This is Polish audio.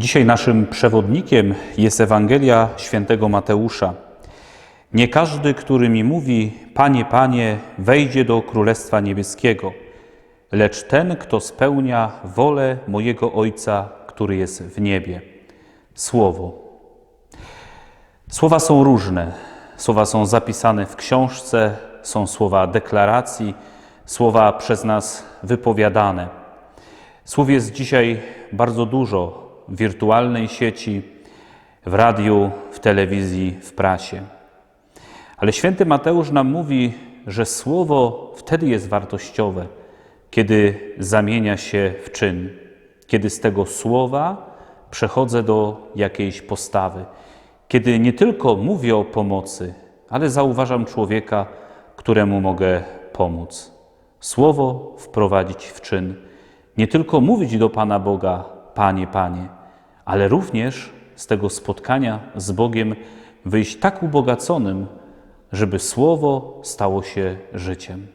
Dzisiaj naszym przewodnikiem jest Ewangelia świętego Mateusza. Nie każdy, który mi mówi, Panie, Panie, wejdzie do Królestwa Niebieskiego, lecz ten, kto spełnia wolę mojego Ojca, który jest w niebie. Słowo. Słowa są różne. Słowa są zapisane w książce, są słowa deklaracji, słowa przez nas wypowiadane. Słów jest dzisiaj bardzo dużo wirtualnej sieci, w radiu, w telewizji, w prasie. Ale święty Mateusz nam mówi, że słowo wtedy jest wartościowe, kiedy zamienia się w czyn, kiedy z tego słowa przechodzę do jakiejś postawy, kiedy nie tylko mówię o pomocy, ale zauważam człowieka, któremu mogę pomóc. Słowo wprowadzić w czyn, nie tylko mówić do Pana Boga, Panie, Panie, ale również z tego spotkania z Bogiem wyjść tak ubogaconym, żeby Słowo stało się życiem.